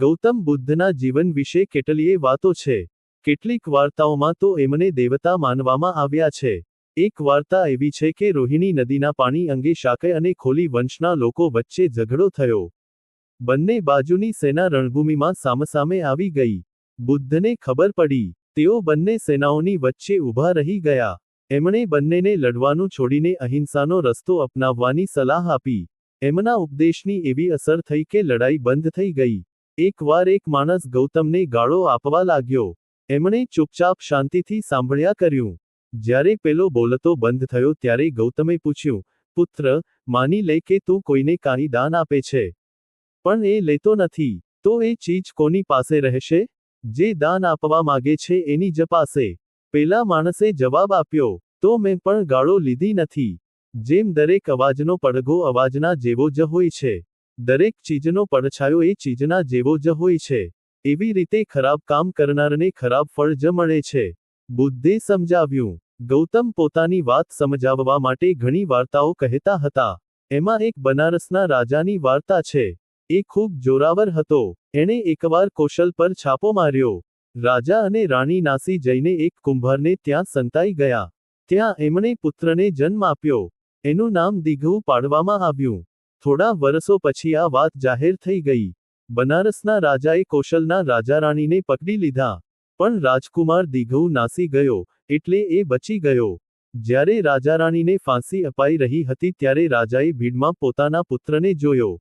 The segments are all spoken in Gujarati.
ગૌતમ બુદ્ધના જીવન વિશે કેટલીય વાતો છે. કેટલીક વાર્તાઓમાં તો એમને દેવતા માનવામાં આવ્યા છે. એક વાર્તા એવી છે કે રોહિણી નદીના પાણી અંગે શાકય અને ખોલી વંશના લોકો વચ્ચે ઝઘડો થયો. બંને બાજુની સેના રણભૂમિમાં સામસામે આવી ગઈ. બુદ્ધને ખબર પડી. તેઓ બંને સેનાઓની વચ્ચે ઊભા રહી ગયા. એમણે બંનેને લડવાનું છોડીને અહિંસાનો રસ્તો અપનાવવાની સલાહ આપી. એમના ઉપદેશની એવી અસર થઈ કે લડાઈ બંધ થઈ ગઈ. એકવાર એક માણસ ગૌતમને ગાળો આપવા લાગ્યો. એમણે ચૂપચાપ શાંતિથી સાંભળ્યા કર્યું. જ્યારે પેલો બોલતો બંધ થયો ત્યારે ગૌતમે પૂછ્યું, પુત્ર, માની લે કે તું કોઈને કાંઈ દાન આપે છે? પણ એ લેતો નથી. તો એ ચીજ કોની પાસે રહેશે? જે દાન આપવા માગે છે એની જ પાસે પેલા માણસે જવાબ આપ્યો, તો મેં પણ ગાળો લીધી નથી. જેમ દરેક અવાજનો પડઘો અવાજના જેવો જ હોય છે. દરેક ચીજનો પડછાયો એ ચીજના જેવો જ હોય છે. એવી રીતે ખરાબ કામ કરનારને ખરાબ ફળ જ મળે છે. બુદ્ધે સમજાવ્યું. ગૌતમ પોતાની વાત સમજાવવા માટે ઘણી વાર્તાઓ કહેતા હતા. એમાં એક બનારસના રાજાની વાર્તા છે. એ ખૂબ જોરાવર હતો. એણે એકવાર કૌશલ પર છાપો માર્યો. રાજા અને રાણી નાસી જઈને એક કુંભારને ત્યાં સંતાઈ ગયા. ત્યાં એમણે પુત્રને જન્મ આપ્યો. એનું નામ દીઘવું પાડવામાં આવ્યું. થોડા વર્ષો પછી આ વાત જાહેર થઈ ગઈ. બનારસના રાજાએ કૌશલના રાજા રાણીને પકડી લીધા. પણ રાજકુમાર દીઘઉ નાસી ગયો, એટલે એ બચી ગયો. જ્યારે રાજારાણીને ફાંસી અપાઈ રહી હતી ત્યારે રાજાએ ભીડમાં પોતાના પુત્રને જોયો.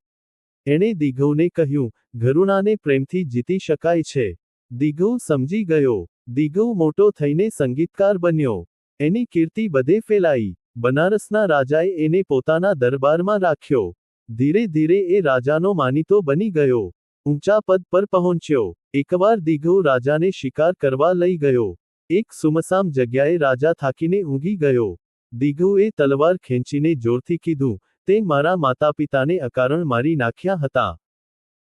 એણે દીઘઉને કહ્યું, ઘરુણાને પ્રેમથી જીતી શકાય છે. દીઘઉ સમજી ગયો. દીઘઉ મોટો થઈને સંગીતકાર બન્યો. એની કીર્તિ બધે ફેલાઈ. બનારસના રાજાએ એને પોતાના દરબારમાં રાખ્યો. ધીરે ધીરે એ રાજાનો માનીતો બની ગયો. ઊંચા પદ પર પહોંચ્યો. એકવાર દીઘો રાજાને શિકાર કરવા લઈ ગયો. એક સુમસામ જગ્યાએ રાજા થાકીને ઊંઘી ગયો. દીઘુએ તલવાર ખેંચીને જોરથી કીધું, તે મારા માતાપિતાને અકારણ મારી નાખ્યા હતા.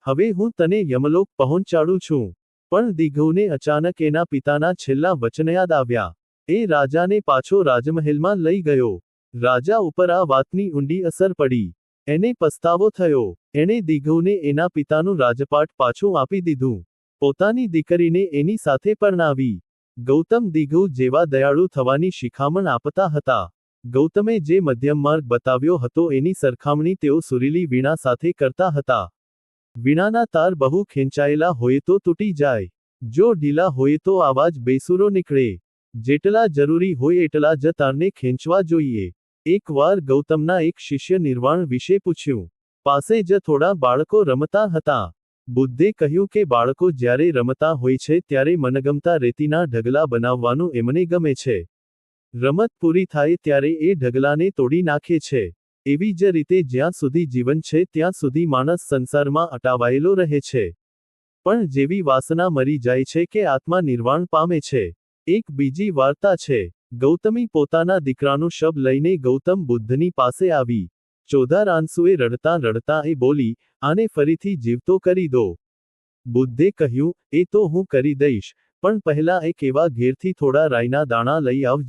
હવે હું તને યમલોક પહોંચાડું છું. પણ દીઘુને અચાનક એના પિતાના છેલ્લા વચન યાદ આવ્યા. એ રાજાને પાછો રાજમહેલમાં લઈ ગયો. રાજા ઉપર આ વાતની ઊંડી અસર પડી. એને પસ્તાવો થયો. એણે દીઘુને એના પિતાનું રાજપાટ પાછું આપી દીધું. પોતાની દીકરીને એની સાથે પરણાવી. ગૌતમ દીઘુ જેવા દયાળુ થવાની શિખામણ આપતા હતા. ગૌતમે જે મધ્યમ માર્ગ બતાવ્યો હતો એની સરખામણી તેઓ સુરીલી વીણા સાથે કરતા હતા. વીણાના તાર બહુ ખેંચાયેલા હોય તો તૂટી જાય. જો ઢીલા હોય તો આવાજ બેસુરો નીકળે. જેટલા જરૂરી હોય એટલા જ તારને ખેંચવા જોઈએ. એકવાર ગૌતમના એક શિષ્ય નિર્વાણ વિશે પૂછ્યું. પાસે જ થોડા બાળકો રમતા હતા. બુદ્ધે કહ્યું કે બાળકો જ્યારે રમતા હોય છે ત્યારે મનગમતા રેતીના ઢગલા બનાવવાનું એમને ગમે છે. રમત પૂરી થાય ત્યારે એ ઢગલાને તોડી નાખે છે. એવી જ રીતે જ્યાં સુધી જીવન છે ત્યાં સુધી માણસ સંસારમાં અટાવાયેલો રહે છે. પણ જેવી વાસના મરી જાય છે કે આત્મા નિર્વાણ પામે છે. એક બીજી વાર્તા છે. ગૌતમી પોતાના દીકરાનું શબ લઈને ગૌતમ બુદ્ધની પાસે આવી. ચોધાર આંસુએ રડતા રડતા એ બોલી, આને ફરીથી જીવતો કરી દો. બુદ્ધે કહ્યું, એ તો હું કરી દઈશ, પણ પહેલા એક એવા ઘેરથી થોડા રાયના દાણા લઈ આવજો.